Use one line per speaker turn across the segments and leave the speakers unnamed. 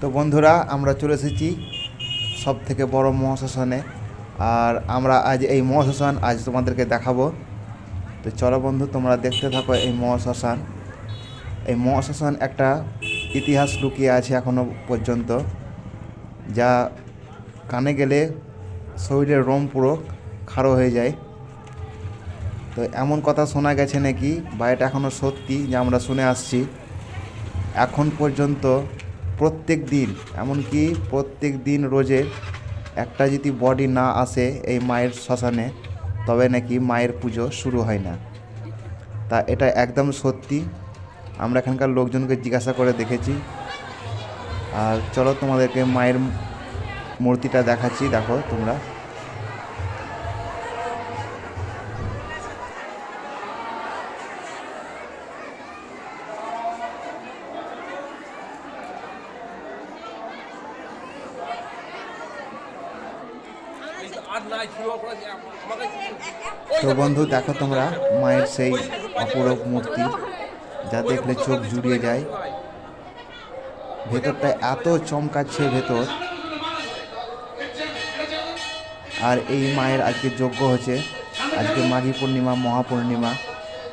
তো বন্ধুরা, আমরা চলে এসেছি সব থেকে বড় মহাশ্মশানে। আর আমরা আজ এই মহাশ্মশান আজ তোমাদেরকে দেখাবো। তো চলো বন্ধু, তোমরা দেখতে থাকো এই মহাশ্মশান। এই মহাশ্মশান একটা ইতিহাস লুকিয়ে আছে এখনও পর্যন্ত, যা কানে গেলে শরীরের রোম পুরো খাড়ো হয়ে যায়। তো এমন কথা শোনা গেছে নাকি, বা এটা এখনও সত্যি, যে আমরা শুনে আসছি। এখন পর্যন্ত প্রত্যেক দিন, এমনকি প্রত্যেক দিন রোজে একটা যদি বডি না আসে এই মায়ের শ্মশানে, তবে নাকি মায়ের পুজো শুরু হয় না। তা এটা একদম সত্যি। আমরা এখানকার লোকজনকে জিজ্ঞাসা করে দেখেছি। আর চলো তোমাদেরকে মায়ের মূর্তিটা দেখাচ্ছি। দেখো তোমরা। তো বন্ধু দেখো তোমরা মায়ের সেই অপরূপ মূর্তি যা দেখলে চোখ জুড়িয়ে যায়। ভেতরটা এত চমকাচ্ছে ভেতর। আর এই মায়ের আজকে যজ্ঞ হচ্ছে আজকে মাঘী পূর্ণিমা মহাপূর্ণিমা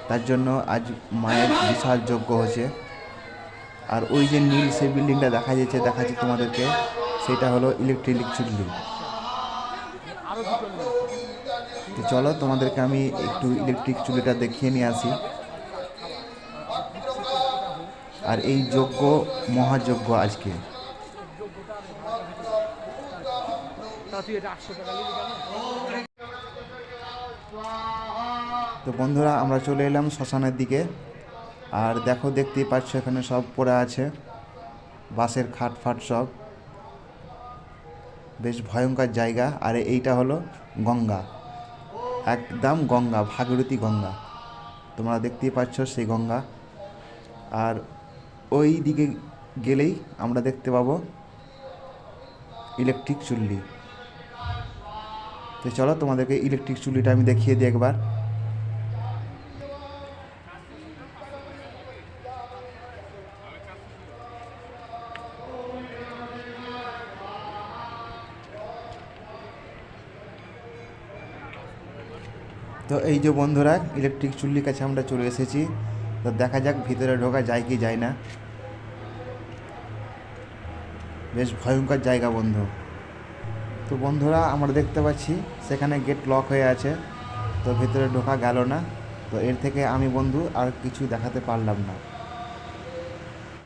তার জন্য আজ মায়ের বিশাল যজ্ঞ হচ্ছে আর ওই যে নীল সেই বিল্ডিংটা দেখা যাচ্ছে দেখাচ্ছি তোমাদেরকে। সেটা হলো ইলেকট্রিক চুল্লি। তো চলো তোমাদেরকে আমি একটু ইলেকট্রিক চুলিটা দেখিয়ে নিয়ে আসি। আর এই যজ্ঞ মহাযজ্ঞ আজকে। তো বন্ধুরা আমরা চলে এলাম শ্মশানের দিকে। আর দেখো দেখতেই পাচ্ছ এখানে সব পড়ে আছে। বাঁশের খাট ফাট সব। বেশ ভয়ঙ্কর জায়গা, আর এইটা হলো গঙ্গা। একদম গঙ্গা, ভাগীরথী গঙ্গা। তোমরা দেখতেই পাচ্ছ সেই গঙ্গা। আর ওই দিকে গেলেই আমরা দেখতে পাবো ইলেকট্রিক চুল্লি। তো চলো তোমাদেরকে ইলেকট্রিক চুল্লিটা আমি দেখিয়ে দিই একবার। তো এই যে বন্ধুরা ইলেকট্রিক চুল্লির কাছে আমরা চলে এসেছি। তো দেখা যাক ভিতরে ঢোকা যায় কি যায় না। বেশ ভয়ঙ্কর জায়গা বন্ধু। তো বন্ধুরা, আমরা দেখতে পাচ্ছি সেখানে গেট লক হয়ে আছে। তো ভিতরে ঢোকা গেল না। তো এর থেকে আমি বন্ধু আর কিছু দেখাতে পারলাম না।